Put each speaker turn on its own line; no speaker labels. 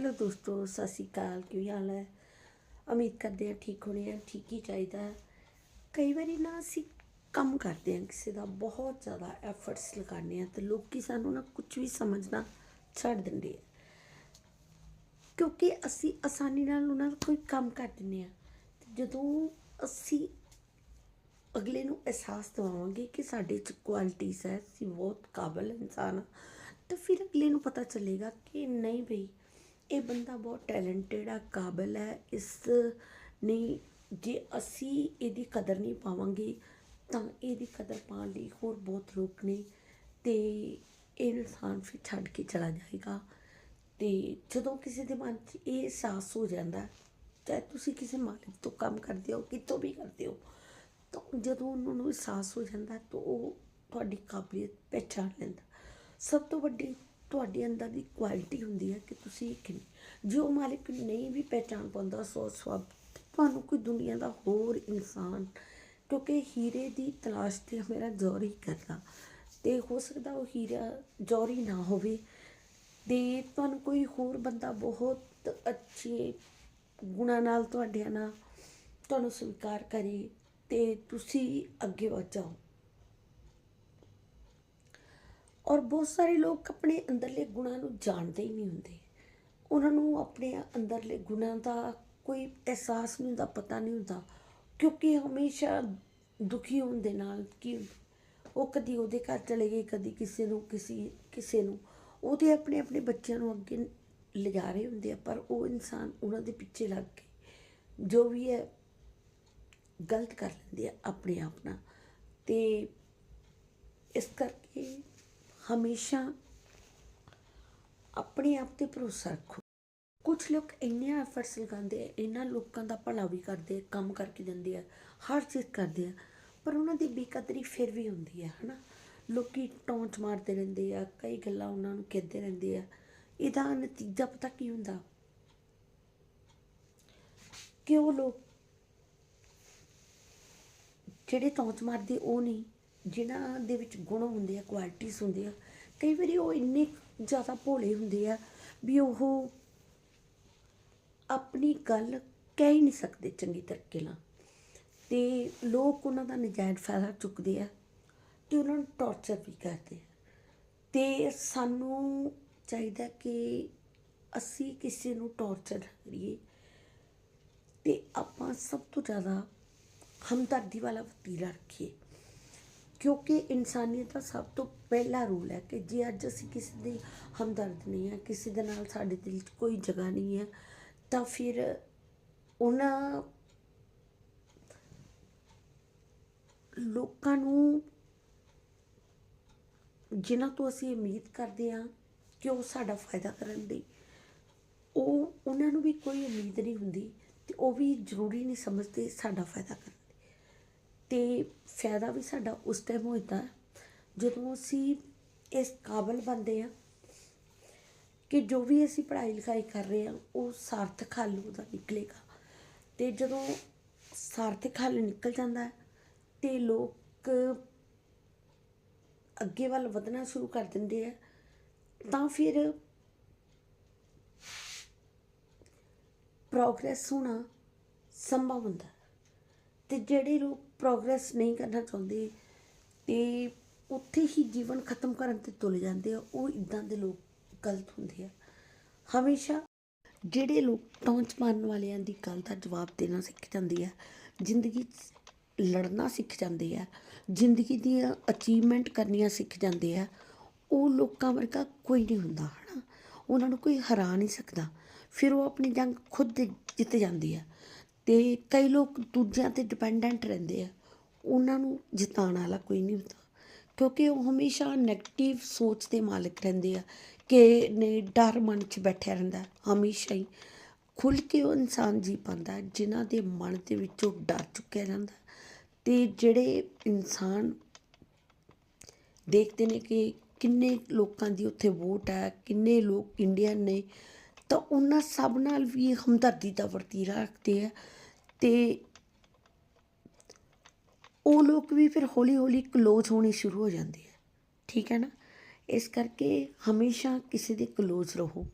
Hello ਦੋਸਤੋ, ਸਤਿ ਸ਼੍ਰੀ ਅਕਾਲ, ਕੀ ਹਾਲ ਹੈ? ਉਮੀਦ ਕਰਦੇ ਹਾਂ ਠੀਕ ਹੋਣੇ ਆ, ਠੀਕ ਹੀ ਚਾਹੀਦਾ ਕਈ ਵਾਰੀ ਨਾ ਅਸੀਂ ਕੰਮ ਕਰਦੇ ਹਾਂ, ਕਿਸੇ ਦਾ ਬਹੁਤ ਜ਼ਿਆਦਾ ਐਫਰਟਸ ਲਗਾਉਂਦੇ ਹਾਂ ਤੇ ਲੋਕੀ ਸਾਨੂੰ ਨਾ ਕੁਝ ਵੀ ਸਮਝਣਾ ਛੱਡ ਦਿੰਦੇ ਆ। ਕਿਉਂਕਿ ਅਸੀਂ ਆਸਾਨੀ ਨਾਲ ਉਹਨਾਂ ਦਾ ਕੋਈ ਕੰਮ ਕਰ ਦਿੰਦੇ ਆ ਤੇ ਜਦੋਂ ਅਸੀਂ ਅਗਲੇ ਨੂੰ ਅਹਿਸਾਸ ਦਿਵਾਵਾਂਗੇ ਕਿ ਸਾਡੇ 'ਚ ਕੁਆਲਿਟੀਜ਼ ਹੈ, ਅਸੀਂ ਬਹੁਤ ਕਾਬਲ ਇਨਸਾਨ ਹਾਂ, ਤਾਂ ਫਿਰ ਅਗਲੇ ਨੂੰ ਪਤਾ ਚੱਲੇਗਾ ਕਿ ਨਹੀਂ ਬਈ ਇਹ ਬੰਦਾ ਬਹੁਤ ਟੈਲੈਂਟਡ ਆ, ਕਾਬਲ ਹੈ ਇਸ ਨੇ ਜੇ ਅਸੀਂ ਇਹਦੀ ਕਦਰ ਨਹੀਂ ਪਾਵਾਂਗੇ ਤਾਂ ਇਹਦੀ ਕਦਰ ਪਾਉਣ ਲਈ ਹੋਰ ਬਹੁਤ ਲੋਕ ਨੇ ਤੇ ਇਹ ਇਨਸਾਨ ਫਿਰ ਛੱਡ ਕੇ ਚਲਾ ਜਾਏਗਾ। ਤੇ ਜਦੋਂ ਕਿਸੇ ਦੇ ਮਨ 'ਚ ਇਹ ਅਹਿਸਾਸ ਹੋ ਜਾਂਦਾ, ਚਾਹੇ ਤੁਸੀਂ ਕਿਸੇ ਮਾਲਿਕ ਤੋਂ ਕੰਮ ਕਰਦੇ ਹੋ, ਕਿਤੋਂ ਵੀ ਕਰਦੇ ਹੋ, ਤਾਂ ਜਦੋਂ ਉਹਨਾਂ ਨੂੰ ਅਹਿਸਾਸ ਹੋ ਜਾਂਦਾ ਤਾਂ ਉਹ ਤੁਹਾਡੀ ਕਾਬਲੀਅਤ ਪਹਿਚਾਨ ਲੈਂਦਾ। ਸਭ ਤੋਂ ਵੱਡੀ ਤੁਹਾਡੇ ਅੰਦਰ ਦੀ ਕੁਆਲਿਟੀ ਹੁੰਦੀ ਹੈ ਕਿ ਤੁਸੀਂ ਕਿੰਨੀ ਜੋ ਮਾਲਿਕ ਨਹੀਂ ਵੀ ਪਹਿਚਾਨ ਪਾਉਂਦਾ, ਸੋ ਸਵਬ ਤੁਹਾਨੂੰ ਕੋਈ ਦੁਨੀਆ ਦਾ ਹੋਰ ਇਨਸਾਨ, ਕਿਉਂਕਿ ਹੀਰੇ ਦੀ ਤਲਾਸ਼ ਤੇ ਮੇਰਾ ਜ਼ੋਰ ਹੀ ਕਰਦਾ। ਤੇ ਹੋ ਸਕਦਾ ਉਹ ਹੀਰਾ ਜੌਰੀ ਨਾ ਹੋਵੇ। ਤੇ ਤੁਹਾਨੂੰ ਕੋਈ ਹੋਰ ਬੰਦਾ ਬਹੁਤ ਅੱਛੇ ਗੁਣਾਂ ਨਾਲ ਤੁਹਾਡੇ ਨਾਲ ਤੁਹਾਨੂੰ ਸਵੀਕਾਰ ਕਰੇ ਤੇ ਤੁਸੀਂ ਅੱਗੇ ਵਧ ਜਾਓ। ਔਰ ਬਹੁਤ ਸਾਰੇ ਲੋਕ ਆਪਣੇ ਅੰਦਰਲੇ ਗੁਣਾਂ ਨੂੰ ਜਾਣਦੇ ਹੀ ਨਹੀਂ ਹੁੰਦੇ। ਉਹਨਾਂ ਨੂੰ ਆਪਣੇ ਅੰਦਰਲੇ ਗੁਣਾਂ ਦਾ ਕੋਈ ਅਹਿਸਾਸ ਨਹੀਂ ਹੁੰਦਾ, ਪਤਾ ਨਹੀਂ ਹੁੰਦਾ। ਕਿਉਂਕਿ ਹਮੇਸ਼ਾ ਦੁਖੀ ਹੋਣ ਦੇ ਨਾਲ ਕੀ ਉਹ ਕਦੀ ਉਹਦੇ ਘਰ ਚਲੇ ਗਏ, ਕਦੀ ਕਿਸੇ ਨੂੰ, ਕਿਸੇ ਕਿਸੇ ਨੂੰ। ਉਹਦੇ ਆਪਣੇ ਆਪਣੇ ਬੱਚਿਆਂ ਨੂੰ ਅੱਗੇ ਲਿਜਾ ਰਹੇ ਹੁੰਦੇ ਆ, ਪਰ ਉਹ ਇਨਸਾਨ ਉਹਨਾਂ ਦੇ ਪਿੱਛੇ ਲੱਗ ਕੇ ਜੋ ਵੀ ਹੈ, ਗਲਤ ਕਰ ਲੈਂਦੇ ਆ ਆਪਣੇ ਆਪ ਨਾਲ। ਤੇ ਇਸ ਕਰਕੇ ਹਮੇਸ਼ਾ ਆਪਣੇ ਆਪ ਤੇ ਭਰੋਸਾ ਰੱਖੋ। ਕੁਝ ਲੋਕ ਇੰਨੇ ਐਫਰਟਸ ਲਗਾਉਂਦੇ ਆ ਇਹਨਾਂ ਲੋਕਾਂ ਦਾ ਭਲਾ ਵੀ ਕਰਦੇ ਕੰਮ ਕਰਕੇ ਦਿੰਦੇ ਆ, ਹਰ ਚੀਜ਼ ਕਰਦੇ ਆ, ਪਰ ਉਹਨਾਂ ਦੀ ਬੇਕਦਰੀ ਫਿਰ ਵੀ ਹੁੰਦੀ ਹੈ ਹਨਾ? ਲੋਕੀ ਟੌਂਚ ਮਾਰਦੇ ਰਹਿੰਦੇ ਆ, ਕਈ ਗੱਲਾਂ ਉਹਨਾਂ ਨੂੰ ਕਹਿੰਦੇ ਰਹਿੰਦੇ ਆ। ਇਹਦਾ ਨਤੀਜਾ ਪਤਾ ਕੀ ਹੁੰਦਾ? ਕਿ ਉਹ ਲੋਕ ਜਿਹੜੇ ਟੌਂਚ ਮਾਰਦੇ ਉਹ ਨਹੀਂ ਜਿਨ੍ਹਾਂ ਦੇ ਵਿੱਚ ਗੁਣ ਹੁੰਦੇ ਆ ਕੁਆਲਿਟੀਜ਼ ਹੁੰਦੇ ਆ, ਕਈ ਵਾਰੀ ਉਹ ਇੰਨੇ ਜ਼ਿਆਦਾ ਭੋਲੇ ਹੁੰਦੇ ਆ ਵੀ ਉਹ ਆਪਣੀ ਗੱਲ ਕਹਿ ਹੀ ਨਹੀਂ ਸਕਦੇ ਚੰਗੀ ਤਰੀਕੇ ਨਾਲ। ਤੇ ਲੋਕ ਉਹਨਾਂ ਦਾ ਨਜਾਇਜ਼ ਫਾਇਦਾ ਚੁੱਕਦੇ ਆ ਤੇ ਉਹਨਾਂ ਨੂੰ ਟੌਰਚਰ ਵੀ ਕਰਦੇ ਆ। ਤੇ ਸਾਨੂੰ ਚਾਹੀਦਾ ਕਿ ਅਸੀਂ ਕਿਸੇ ਨੂੰ ਟੌਰਚਰ ਕਰੀਏ ਤੇ ਆਪਾਂ ਸਭ ਤੋਂ ਜ਼ਿਆਦਾ ਹਮਦਰਦੀ ਵਾਲਾ ਵਤੀਰਾ ਰੱਖੀਏ। ਕਿਉਂਕਿ ਇਨਸਾਨੀਅਤ ਦਾ ਸਭ ਤੋਂ ਪਹਿਲਾ ਰੂਲ ਹੈ ਕਿ ਜੇ ਅੱਜ ਅਸੀਂ ਕਿਸੇ ਦੀ ਹਮਦਰਦ ਨਹੀਂ ਹੈ, ਕਿਸੇ ਦੇ ਨਾਲ ਸਾਡੇ ਦਿਲ 'ਚ ਕੋਈ ਜਗ੍ਹਾ ਨਹੀਂ ਹੈ, ਤਾਂ ਫਿਰ ਉਹਨਾਂ ਲੋਕਾਂ ਨੂੰ ਜਿਨ੍ਹਾਂ ਤੋਂ ਅਸੀਂ ਉਮੀਦ ਕਰਦੇ ਹਾਂ ਕਿ ਉਹ ਸਾਡਾ ਫਾਇਦਾ ਕਰਨ ਦੀ, ਉਹ ਉਹਨਾਂ ਨੂੰ ਵੀ ਕੋਈ ਉਮੀਦ ਨਹੀਂ ਹੁੰਦੀ ਤੇ ਉਹ ਵੀ ਜ਼ਰੂਰੀ ਨਹੀਂ ਸਮਝਦੇ ਸਾਡਾ ਫਾਇਦਾ ਕਰਨ ਲਈ ਫਾਇਦਾ ਵੀ ਸਾਡਾ ਉਸ ਟਾਈਮ ਹੋ, ਜਾਂਦਾ ਜਦੋਂ ਅਸੀਂ ਇਸ ਕਾਬਲ ਬਣਦੇ ਹਾਂ ਕਿ ਜੋ ਵੀ ਅਸੀਂ ਪੜ੍ਹਾਈ ਲਿਖਾਈ ਕਰ ਰਹੇ ਹਾਂ, ਉਹ ਸਾਰਥਕ ਹੱਲ ਉਹਦਾ ਨਿਕਲੇਗਾ। ਅਤੇ ਜਦੋਂ ਸਾਰਥਕ ਹੱਲ ਨਿਕਲ ਜਾਂਦਾ ਹੈ, ਤੇ ਲੋਕ ਅੱਗੇ ਵੱਲ ਵਧਣਾ ਸ਼ੁਰੂ ਕਰ ਦਿੰਦੇ ਆ ਤਾਂ ਫਿਰ ਪ੍ਰੋਗਰੈਸ ਹੋਣਾ ਸੰਭਵ ਹੁੰਦਾ ਤੇ ਜਿਹੜੇ ਲੋਕ ਪ੍ਰੋਗਰੈਸ ਨਹੀਂ ਕਰਨਾ ਚਾਹੁੰਦੇ, ਤੇ ਉੱਥੇ ਹੀ ਜੀਵਨ ਖਤਮ ਕਰਨ ਤੇ ਤੁਲ ਜਾਂਦੇ ਆ, ਉਹ ਇਦਾਂ ਦੇ ਲੋਕ ਗਲਤ ਹੁੰਦੇ ਆ। ਹਮੇਸ਼ਾ ਜਿਹੜੇ ਲੋਕ ਟੌਂਚ ਮਾਰਨ ਵਾਲਿਆਂ ਦੀ ਗੱਲ ਦਾ ਜਵਾਬ ਦੇਣਾ ਸਿੱਖ ਜਾਂਦੇ ਆ, ਜ਼ਿੰਦਗੀ 'ਚ ਲੜਨਾ ਸਿੱਖ ਜਾਂਦੇ ਆ, ਜ਼ਿੰਦਗੀ ਦੀਆਂ ਅਚੀਵਮੈਂਟ ਕਰਨੀਆਂ ਸਿੱਖ ਜਾਂਦੇ ਆ, ਉਹ ਲੋਕਾਂ ਵਰਗਾ ਕੋਈ ਨਹੀਂ ਹੁੰਦਾ, ਹਨਾ। ਉਹਨਾਂ ਨੂੰ ਕੋਈ ਹਰਾ ਨਹੀਂ ਸਕਦਾ। ਫਿਰ ਉਹ ਆਪਣੀ ਜੰਗ ਖੁਦ ਜਿੱਤ ਜਾਂਦੀ ਆ। ਤੇ ਕਈ ਲੋਕ ਦੂਜਿਆਂ ਤੇ ਡਿਪੈਂਡੈਂਟ ਰਹਿੰਦੇ ਆ। ਉਹਨਾਂ ਨੂੰ ਜਿਤਾਉਣ ਵਾਲਾ ਕੋਈ ਨਹੀਂ ਹੁੰਦਾ। ਕਿਉਂਕਿ ਉਹ ਹਮੇਸ਼ਾ ਨੈਗੇਟਿਵ ਸੋਚ ਦੇ ਮਾਲਕ ਰਹਿੰਦੇ ਆ ਕਿ ਨੇ ਡਰ ਮਨ 'ਚ ਬੈਠਿਆ ਰਹਿੰਦਾ, ਹਮੇਸ਼ਾ ਹੀ। ਖੁੱਲ੍ਹ ਕੇ ਉਹ ਇਨਸਾਨ ਜੀ ਪਾਉਂਦਾ, ਜਿਨ੍ਹਾਂ ਦੇ ਮਨ ਦੇ ਵਿੱਚੋਂ ਡਰ ਚੁੱਕਿਆ ਜਾਂਦਾ। ਅਤੇ ਜਿਹੜੇ ਇਨਸਾਨ ਦੇਖਦੇ ਨੇ ਕਿ ਕਿੰਨੇ ਲੋਕਾਂ ਦੀ ਉੱਥੇ ਵੋਟ ਹੈ ਕਿੰਨੇ ਲੋਕ ਇੰਡੀਅਨ ਨੇ ਤਾਂ ਉਹਨਾਂ ਸਭ ਨਾਲ ਵੀ ਹਮਦਰਦੀ ਦਾ ਵਰਤੀਰਾ ਰੱਖਦੇ ਆ ਤੇ ਉਹ ਲੋਕ ਵੀ ਫਿਰ ਹੌਲੀ ਹੌਲੀ ਕਲੋਜ਼ ਹੋਣੇ ਸ਼ੁਰੂ ਹੋ ਜਾਂਦੇ ਆ। ਠੀਕ ਹੈ ਨਾ? ਇਸ ਕਰਕੇ ਹਮੇਸ਼ਾ ਕਿਸੇ ਦੇ ਕਲੋਜ਼ ਰਹੋ।